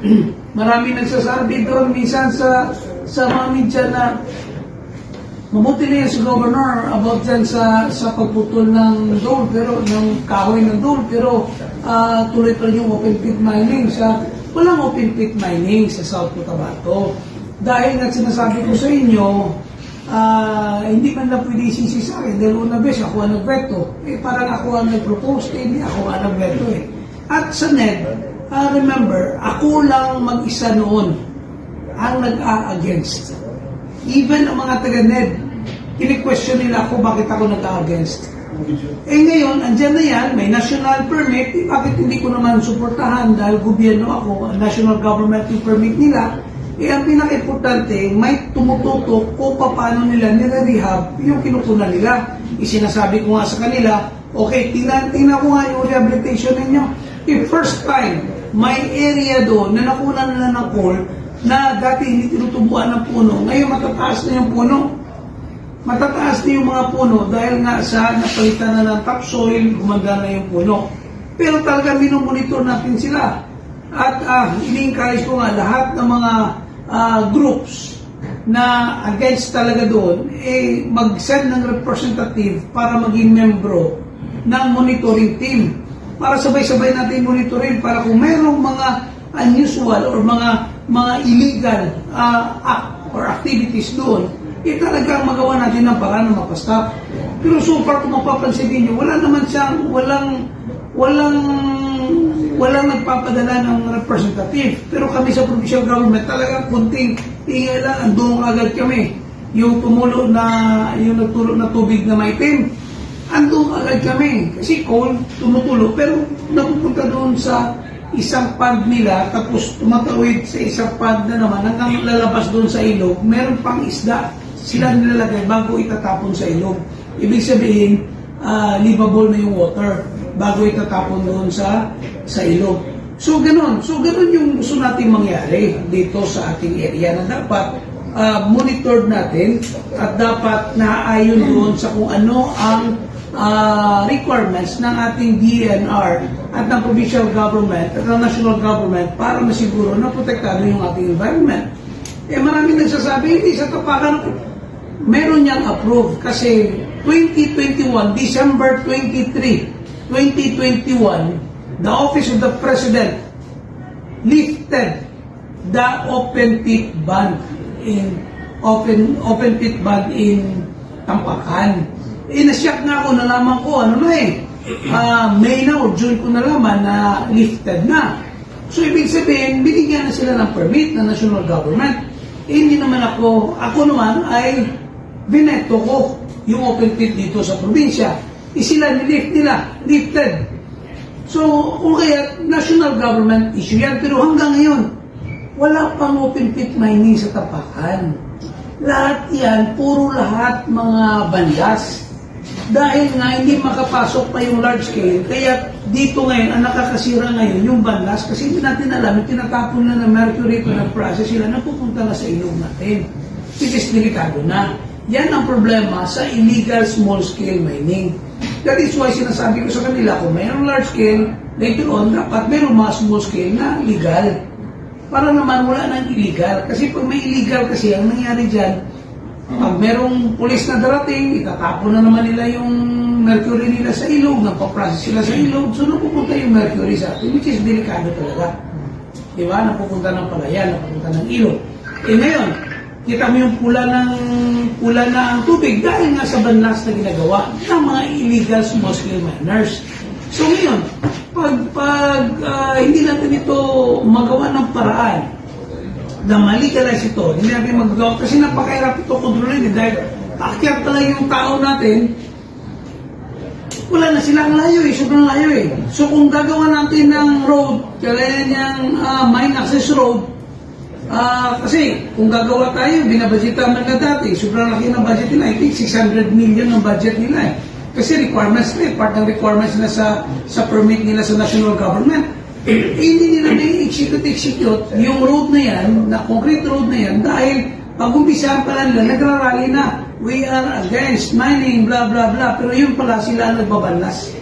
marami nagsasabi doon minsan sa sa mga media na yan si Governor about dyan sa, sa pagputol ng dole, pero ng kahoy ng dole, pero ah, tuloy pa yung open pit mining sa walang open pit mining sa South Cotabato. Dahil nga sinasabi ko sa inyo, ah, hindi man lang pwede isisi sa akin dahil una bes ako ang nagveto. Eh parang ako ang nag-propose, eh, hindi ako ang nagveto eh. At sa NED, ah, remember, ako lang mag-isa noon ang nag-a-against. Even ang mga taga-NED, kini-question nila ako bakit ako nag-a-against. Eh ngayon, andyan na yan, may national permit, eh, bakit hindi ko naman suportahan dahil gobyerno ako, national government yung permit nila, eh ang pinaka-importante, may tumututok kung paano nila nire-rehab yung kinukunan nila. Isinasabi ko nga sa kanila, okay, tingnan, tingnan ko nga yung rehabilitation ninyo. Eh, first time, may area doon na nakunan nila ng coal na dati hindi tinutubuan ng puno, ngayon matataas na yung puno. Matataas na yung mga puno dahil nga sa napalitan na ng topsoil, gumanda na yung puno. Pero talaga minomonitor natin sila. At uh, ini-encourage ko nga lahat ng mga ah, groups na against talaga doon, eh mag-send ng representative para maging membro ng monitoring team. Para sabay-sabay natin monitorin para kung mayroong mga unusual or mga mga illegal ah, act or activities doon, eh talagang magawa natin ng paraan na mapastop. Pero so far kung mapapansin niyo, wala naman siyang, walang, walang, walang nagpapadala ng representative. Pero kami sa provincial government, talagang kunting ingay lang, andun agad kami. Yung tumulo na, yung nagtulo na tubig na maitim, andun agad kami. Kasi coal, tumutulo, pero napupunta doon sa isang pond nila, tapos tumatawid sa isang pond na naman, hanggang lalabas doon sa ilog, meron pang isda. Sila nilalagay bago itatapon sa ilog. Ibig sabihin, ah, livable na yung water bago itatapon doon sa sa ilog. So ganun. So ganun yung gusto natin mangyari dito sa ating area na dapat ah, monitored natin at dapat naaayon doon sa kung ano ang ah, requirements ng ating DNR at ng provincial government at ng national government para masiguro na protektado yung ating environment. Eh maraming nagsasabi, hindi sa tapakan, meron niyang approve kasi 2021, December 23, 2021, the Office of the President lifted the open pit ban in open open pit ban in Tampakan. Eh, nasyak nga ako, nalaman ko, ano na eh, ah, May na o June ko nalaman na lifted na. So, ibig sabihin, binigyan na sila ng permit ng national government. Eh, hindi naman ako, ako naman ay bineto ko yung open pit dito sa probinsya. Eh, sila nilift nila, lifted. So, kung kaya, national government issue yan. Pero hanggang ngayon, wala pang open pit mining sa tapakan. Lahat yan, puro lahat mga bandas. Dahil nga hindi makapasok pa yung large scale, kaya dito ngayon, ang nakakasira ngayon, yung bandas, kasi hindi natin alam, tinatapon na ng mercury ito ng process sila, napupunta na sa ilog natin. Which is delikado na. Yan ang problema sa illegal small scale mining. That is why sinasabi ko sa kanila, kung mayroong large scale, later on, dapat mayroong mga small scale na legal. Para naman wala nang illegal. Kasi pag may illegal kasi, ang nangyari dyan, pag merong pulis na darating, itatapon na naman nila yung mercury nila sa ilog, napaprocess sila sa ilog, so napupunta yung mercury sa atin, which is delikado talaga. Di ba? Napupunta ng palayan, napupunta ng ilog. Eh ngayon, kita mo yung pula ng pula na ang tubig dahil nga sa banlas na ginagawa ng mga illegal scale miners. So ngayon, pag, pag ah, hindi natin ito magawa ng paraan na maligalize ito, hindi natin magagawa kasi napakahirap ito kontrolin eh, dahil akyat talaga yung tao natin wala na silang layo eh, sobrang layo eh. So kung gagawa natin ng road, kagaya niyang ah, mine access road, ah, kasi kung gagawa tayo, binabudgetan man na dati, sobrang laki ng budget nila, I think 600 million ang budget nila eh. Kasi requirements nila, eh, part ng requirements nila sa, sa permit nila sa national government. Hindi nila na-execute-execute yung road na yan, na concrete road na yan, dahil pag umpisahan pa lang nila, nagrarally na, we are against mining, blah, blah, blah. Pero yun pala sila ang nagbabalas.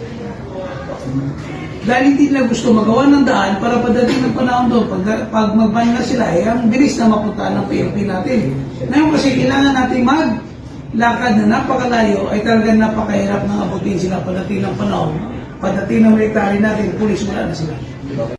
dahil hindi nila gusto magawa ng daan para pagdating ng panahon doon, pag, pag magban na sila, eh, ang bilis na mapunta ng PLP natin. Ngayon kasi kailangan natin mag lakad na napakalayo ay talagang napakahirap na abutin sila pagdating ng panahon. Pagdating ng military natin, pulis wala na sila.